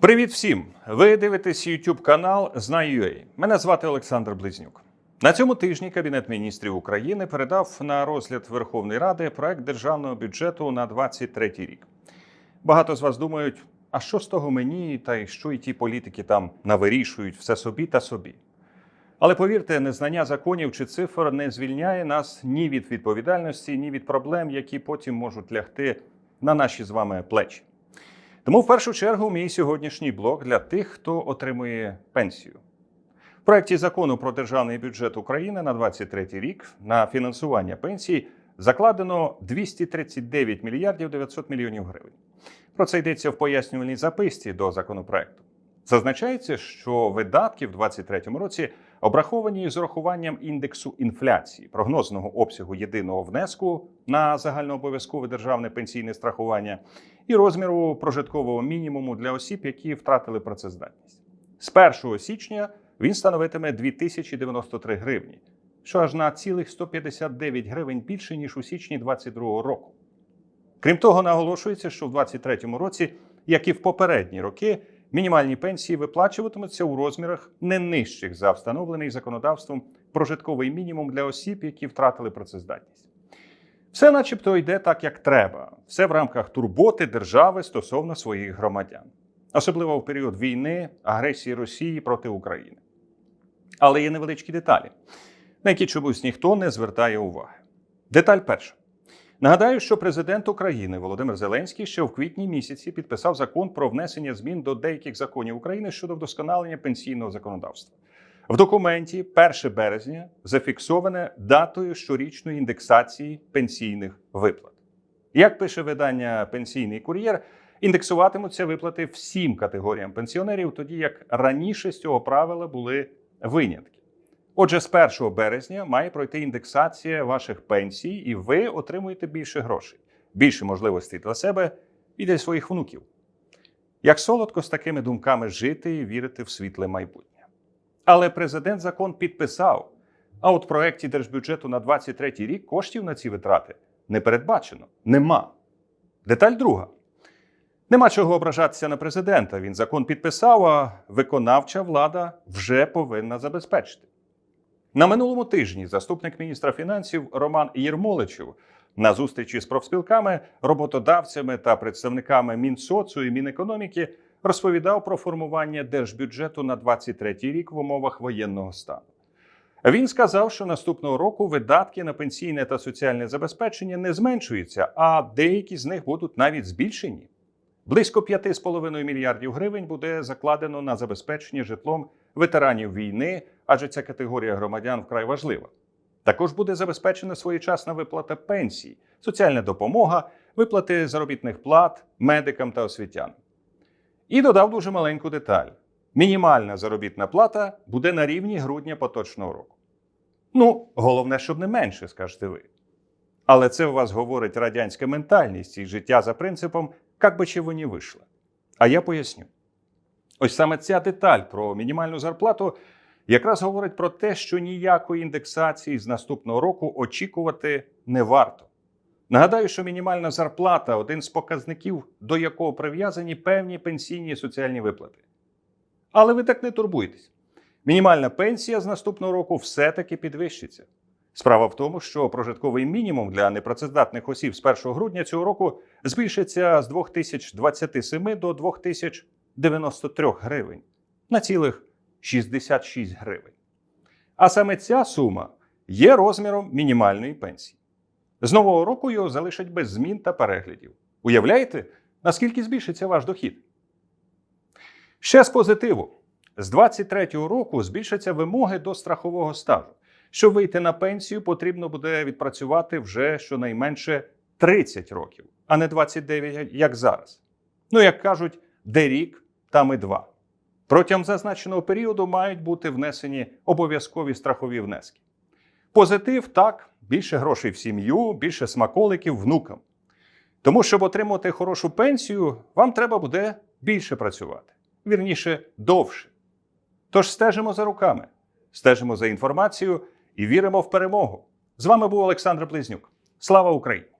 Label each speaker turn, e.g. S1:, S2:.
S1: Привіт всім! Ви дивитесь YouTube канал Знаю.ua. Мене звати Олександр Близнюк. На цьому тижні Кабінет міністрів України передав на розгляд Верховної Ради проект державного бюджету на 2023 рік. Багато з вас думають, а що з того мені, та й що і ті політики там навирішують все собі та собі. Але повірте, незнання законів чи цифр не звільняє нас ні від відповідальності, ні від проблем, які потім можуть лягти на наші з вами плечі. Тому в першу чергу мій сьогоднішній блок для тих, хто отримує пенсію. В проєкті закону про державний бюджет України на 2023 рік на фінансування пенсій закладено 239 мільярдів 900 мільйонів гривень. Про це йдеться в пояснювальній записці до законопроекту. Зазначається, що видатки в 2023 році обраховані з урахуванням індексу інфляції, прогнозного обсягу єдиного внеску на загальнообов'язкове державне пенсійне страхування і розміру прожиткового мінімуму для осіб, які втратили працездатність. З 1 січня він становитиме 2093 гривні, що аж на цілих 159 гривень більше ніж у січні 2022 року. Крім того, наголошується, що в 2023 році, як і в попередні роки, мінімальні пенсії виплачуватимуться у розмірах не нижчих за встановлений законодавством прожитковий мінімум для осіб, які втратили працездатність. Все, начебто, йде так, як треба, все в рамках турботи держави стосовно своїх громадян, особливо в період війни, агресії Росії проти України. Але є невеличкі деталі, на які чомусь ніхто не звертає уваги. Деталь перша. Нагадаю, що президент України Володимир Зеленський ще в квітні місяці підписав закон про внесення змін до деяких законів України щодо вдосконалення пенсійного законодавства. В документі 1 березня зафіксоване датою щорічної індексації пенсійних виплат. Як пише видання Пенсійний кур'єр, індексуватимуться виплати всім категоріям пенсіонерів, тоді як раніше з цього правила були винятки. Отже, з 1 березня має пройти індексація ваших пенсій, і ви отримуєте більше грошей, більше можливостей для себе і для своїх внуків. Як солодко з такими думками жити і вірити в світле майбутнє. Але президент закон підписав. А от в проєкті держбюджету на 23 рік коштів на ці витрати не передбачено. Нема. Деталь друга. Нема чого ображатися на президента. Він закон підписав, а виконавча влада вже повинна забезпечити. На минулому тижні заступник міністра фінансів Роман Єрмоличев на зустрічі з профспілками, роботодавцями та представниками Мінсоцу і Мінекономіки розповідав про формування держбюджету на 23 рік в умовах воєнного стану. Він сказав, що наступного року видатки на пенсійне та соціальне забезпечення не зменшуються, а деякі з них будуть навіть збільшені. Близько 5,5 мільярдів гривень буде закладено на забезпечення житлом ветеранів війни, адже ця категорія громадян вкрай важлива. Також буде забезпечена своєчасна виплата пенсій, соціальна допомога, виплати заробітних плат медикам та освітянам. І додав дуже маленьку деталь: мінімальна заробітна плата буде на рівні грудня поточного року. Ну, головне, щоб не менше, скажете ви. Але це у вас говорить радянська ментальність і життя за принципом, як би чого не вийшло. А я поясню. Ось саме ця деталь про мінімальну зарплату якраз говорить про те, що ніякої індексації з наступного року очікувати не варто. Нагадаю, що мінімальна зарплата один з показників, до якого прив'язані певні пенсійні і соціальні виплати. Але ви так не турбуйтесь. Мінімальна пенсія з наступного року все-таки підвищиться. Справа в тому, що прожитковий мінімум для непрацездатних осіб з 1 грудня цього року збільшиться з 2027 до 2093 гривень на цілих 66 гривень. А саме ця сума є розміром мінімальної пенсії. З нового року його залишать без змін та переглядів. Уявляєте, наскільки збільшиться ваш дохід? Ще з позитиву. З 23-го року збільшаться вимоги до страхового стажу. Щоб вийти на пенсію, потрібно буде відпрацювати вже щонайменше 30 років, а не 29, як зараз. Ну, як кажуть, де рік, там і два. Протягом зазначеного періоду мають бути внесені обов'язкові страхові внески. Позитив так, більше грошей в сім'ю, більше смаколиків внукам. Тому, щоб отримати хорошу пенсію, вам треба буде більше працювати, вірніше, довше. Тож стежимо за руками, стежимо за інформацією і віримо в перемогу. З вами був Олександр Близнюк. Слава Україні!